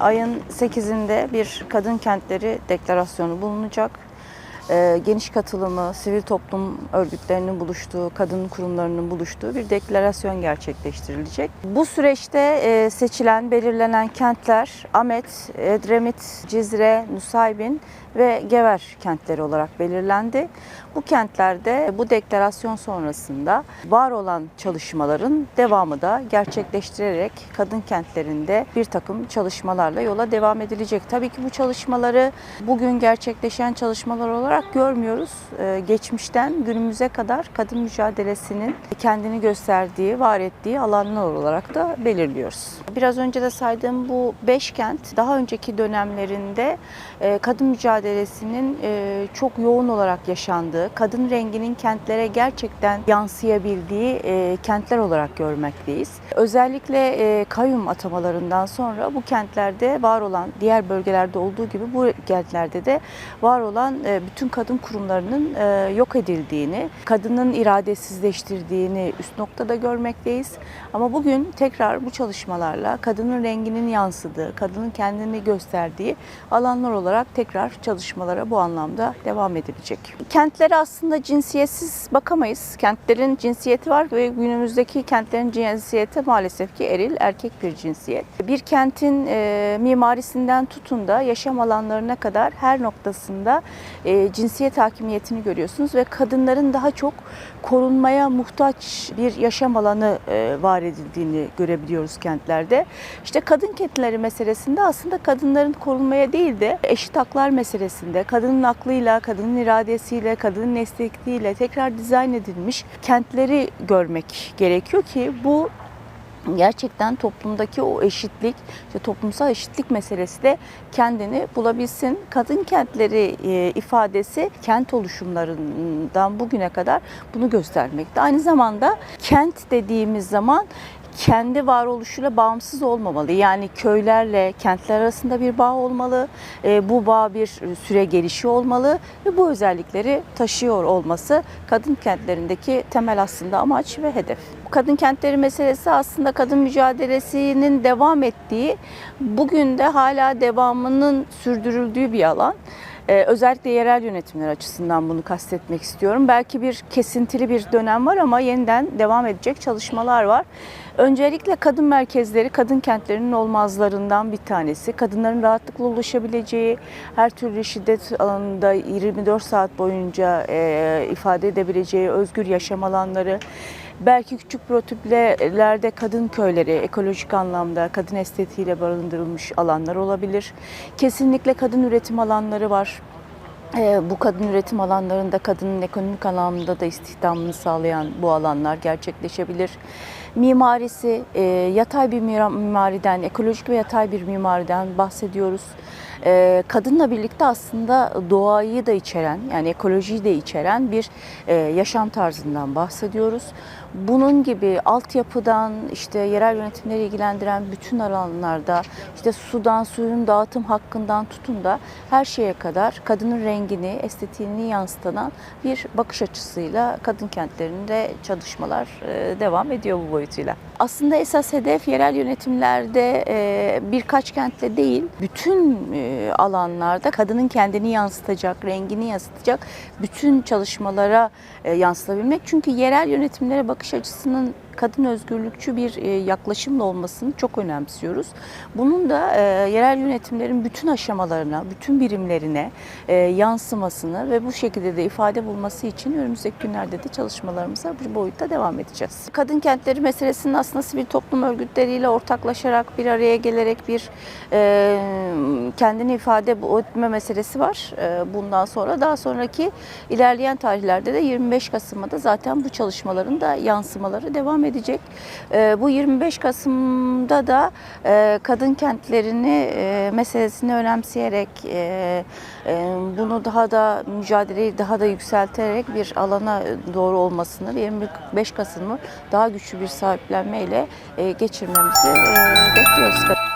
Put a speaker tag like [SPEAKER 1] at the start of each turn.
[SPEAKER 1] Ayın 8'inde bir kadın kentleri deklarasyonu bulunacak. Ee, geniş katılımı, sivil toplum örgütlerinin buluştuğu, kadın kurumlarının buluştuğu bir deklarasyon gerçekleştirilecek. Bu süreçte e, seçilen, belirlenen kentler Amet, Edremit, Cizre, Nusaybin ve Gever kentleri olarak belirlendi. Bu kentlerde bu deklarasyon sonrasında var olan çalışmaların devamı da gerçekleştirerek kadın kentlerinde bir takım çalışmalarla yola devam edilecek. Tabii ki bu çalışmaları bugün gerçekleşen çalışmalar olarak görmüyoruz. Ee, Geçmişten günümüze kadar kadın mücadelesinin kendini gösterdiği, var ettiği alanlar olarak da belirliyoruz. Biraz önce de saydığım bu beş kent daha önceki dönemlerinde e, kadın mücadelesinin e, çok yoğun olarak yaşandığı, kadın renginin kentlere gerçekten yansıyabildiği e, kentler olarak görmekteyiz. Özellikle e, kayyum atamalarından sonra bu kentlerde var olan, diğer bölgelerde olduğu gibi bu kentlerde de var olan e, bütün kadın kurumlarının e, yok edildiğini, kadının iradesizleştirdiğini üst noktada görmekteyiz. Ama bugün tekrar bu çalışmalarla kadının renginin yansıdığı, kadının kendini gösterdiği alanlar olarak tekrar çalışmalara bu anlamda devam edilecek. Kentlere aslında cinsiyetsiz bakamayız. Kentlerin cinsiyeti var ve günümüzdeki kentlerin cinsiyeti maalesef ki eril, erkek bir cinsiyet. Bir kentin e, mimarisinden tutun da yaşam alanlarına kadar her noktasında e, cinsiyet hakimiyetini görüyorsunuz ve kadınların daha çok korunmaya muhtaç bir yaşam alanı e, var edildiğini görebiliyoruz kentlerde. İşte kadın kentleri meselesinde aslında kadınların korunmaya değil de eşit haklar meselesinde kadının aklıyla, kadının iradesiyle, kadının esnekliğiyle tekrar dizayn edilmiş kentleri görmek gerekiyor ki bu gerçekten toplumdaki o eşitlik, işte toplumsal eşitlik meselesi de kendini bulabilsin. Kadın kentleri e, ifadesi kent oluşumlarından bugüne kadar bunu göstermekte. Aynı zamanda kent dediğimiz zaman kendi varoluşuyla bağımsız olmamalı. Yani köylerle kentler arasında bir bağ olmalı. E, bu bağ bir süre gelişi olmalı ve bu özellikleri taşıyor olması kadın kentlerindeki temel aslında amaç ve hedef. Kadın kentleri meselesi aslında kadın mücadelesinin devam ettiği, bugün de hala devamının sürdürüldüğü bir alan. Ee, özellikle yerel yönetimler açısından bunu kastetmek istiyorum. Belki bir kesintili bir dönem var ama yeniden devam edecek çalışmalar var. Öncelikle kadın merkezleri, kadın kentlerinin olmazlarından bir tanesi. Kadınların rahatlıkla ulaşabileceği, her türlü şiddet alanında 24 saat boyunca e, ifade edebileceği özgür yaşam alanları, Belki küçük prototiplerde kadın köyleri ekolojik anlamda kadın estetiğiyle barındırılmış alanlar olabilir. Kesinlikle kadın üretim alanları var. Ee, bu kadın üretim alanlarında kadının ekonomik anlamda da istihdamını sağlayan bu alanlar gerçekleşebilir. Mimarisi, e, yatay bir mimariden, ekolojik ve yatay bir mimariden bahsediyoruz. Ee, kadınla birlikte aslında doğayı da içeren, yani ekolojiyi de içeren bir e, yaşam tarzından bahsediyoruz. Bunun gibi altyapıdan işte yerel yönetimleri ilgilendiren bütün alanlarda işte sudan, suyun dağıtım hakkından tutun da her şeye kadar kadının rengini, estetiğini yansıtan bir bakış açısıyla kadın kentlerinde çalışmalar e, devam ediyor bu boyutuyla. Aslında esas hedef yerel yönetimlerde e, birkaç kentle değil, bütün alanlarda kadının kendini yansıtacak, rengini yansıtacak bütün çalışmalara yansıtabilmek. Çünkü yerel yönetimlere bakış açısının kadın özgürlükçü bir e, yaklaşımla olmasını çok önemsiyoruz. Bunun da e, yerel yönetimlerin bütün aşamalarına, bütün birimlerine e, yansımasını ve bu şekilde de ifade bulması için önümüzdeki günlerde de çalışmalarımıza bu boyutta devam edeceğiz. Kadın kentleri meselesinin aslında sivil toplum örgütleriyle ortaklaşarak bir araya gelerek bir kendini ifade etme meselesi var. Bundan sonra daha sonraki ilerleyen tarihlerde de 25 Kasım'da zaten bu çalışmaların da yansımaları devam edecek edecek. E, bu 25 Kasım'da da e, kadın kentlerini e, meselesini önemseyerek e, bunu daha da mücadeleyi daha da yükselterek bir alana doğru olmasını ve 25 Kasım'ı daha güçlü bir sahiplenmeyle geçirmemizi bekliyoruz.